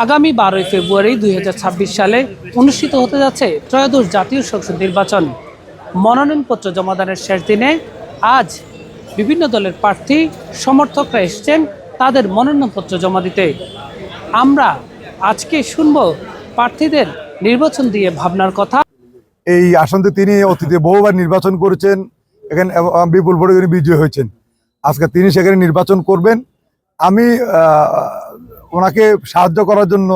আগামী বারোই ফেব্রুয়ারি দু হাজার ছাব্বিশ সালে অনুষ্ঠিত হতে যাচ্ছে ত্রয়োদশ জাতীয় সংসদ নির্বাচন। মনোনয়নপত্র জমাদানের শেষ দিনে আজ বিভিন্ন দলের প্রার্থী, সমর্থকরা এসেছেন তাদের মনোনয়নপত্র জমা দিতে। আমরা আজকে শুনব প্রার্থীদের নির্বাচন দিয়ে ভাবনার কথা। এই আসনতে তিনি অতীতে বহুবার নির্বাচন করেছেন, এখানে বিপুল ভোটে বিজয়ী হয়েছেন। আজকে তিনি সেখানে নির্বাচন করবেন। আমি ওনাকে সাহায্য করার জন্য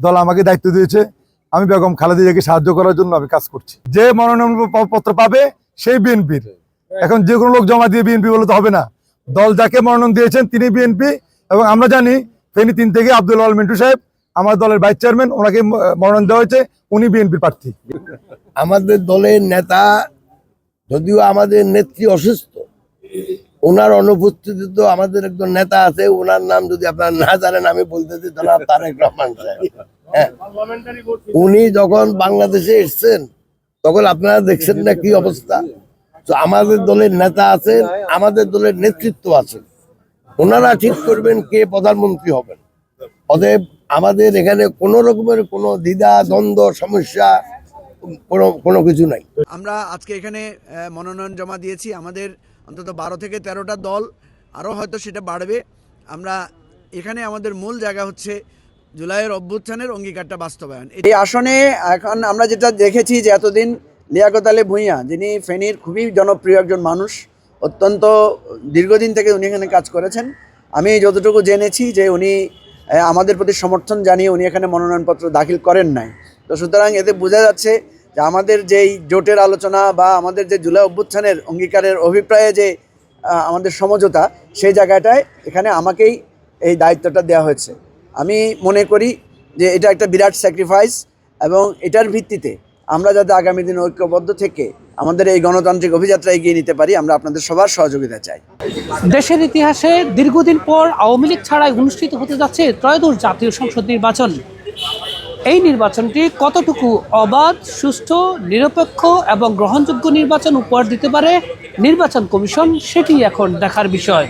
দল আমাকে দায়িত্ব দিয়েছে। আমি বেগম খালেদা জিয়াকে সাহায্য করার জন্য আমি কাজ করছি। যে মনোনয়ন পত্র পাবে সেই বিএনপির। এখন যে কোনো লোক জমা দিয়ে বিএনপি বলে তো হবে না। দল যাকে মনোনয়ন দিয়েছেন তিনি বিএনপি এবং আমরা জানি ফেনী তিন থেকে আব্দুল আল মিন্টু সাহেব, আমার দলের ভাইস চেয়ারম্যান, ওনাকে মনোনয়ন দেওয়া হয়েছে, উনি বিএনপির প্রার্থী। আমাদের দলের নেতা, যদিও আমাদের নেত্রী অসুস্থ ওনার অনুপস্থিতি তো আমাদের একজন নেতা আছে, ওনার নাম যদি আপনারা না জানেন, আমি বলতেছি জনাব তারেক রহমান হ্যাঁ। উনি যখন বাংলাদেশে এসছেন, তখন আপনারা দেখছেন না কি অবস্থা? তো আমাদের দলের নেতা আছেন, আমাদের দলের নেতৃত্ব আছে ওনারা ঠিক করবেন কে প্রধানমন্ত্রী হবেন। অতএব আমাদের এখানে কোনো রকমের কোনো দ্বিধা, দ্বন্দ্ব, সমস্যা, কোনো কোনো কিছু নাই। আমরা আজকে এখানে মনোনয়ন জমা দিয়েছি। আমাদের অন্তত বারো থেকে তেরোটা দল আরও হয়তো সেটা বাড়বে। আমরা এখানে আমাদের মূল জায়গা হচ্ছে জুলাইয়ের অভ্যুত্থানের অঙ্গীকারটা বাস্তবায়ন। এই আসনে এখন আমরা যেটা দেখেছি যে এতদিন লিয়াকত আলী ভূঁইয়া, যিনি ফেনীর খুবই জনপ্রিয় একজন মানুষ, অত্যন্ত দীর্ঘদিন থেকে উনি এখানে কাজ করেছেন। আমি যতটুকু জেনেছি যে উনি আমাদের প্রতি সমর্থন জানিয়ে উনি এখানে মনোনয়নপত্র দাখিল করেন নাই। তো সুতরাং এতে বোঝা যাচ্ছে যে আমাদের যেই জোটের আলোচনা বা আমাদের যে জুলাই অভ্যুত্থানের অঙ্গীকারের অভিপ্রায়ে যে আমাদের সমঝোতা, সেই জায়গাটায় এখানে আমাকেই এই দায়িত্বটা দেওয়া হয়েছে। আমি মনে করি যে এটা একটা বিরাট স্যাক্রিফাইস এবং এটার ভিত্তিতে আমরা যাতে আগামী দিন ঐক্যবদ্ধ থেকে আমাদের এই গণতান্ত্রিক অভিযাত্রা এগিয়ে নিতে পারি, আমরা আপনাদের সবার সহযোগিতা চাই। দেশের ইতিহাসে দীর্ঘদিন পর আওয়ামী লীগ ছাড়াই অনুষ্ঠিত হতে যাচ্ছে ত্রয়োদশ জাতীয় সংসদ নির্বাচন। এই নির্বাচনটি কতটুকু অবাধ সুস্থ নিরপেক্ষ এবং গ্রহণযোগ্য নির্বাচন উপহার দিতে পারে নির্বাচন কমিশন, সেটি এখন দেখার বিষয়।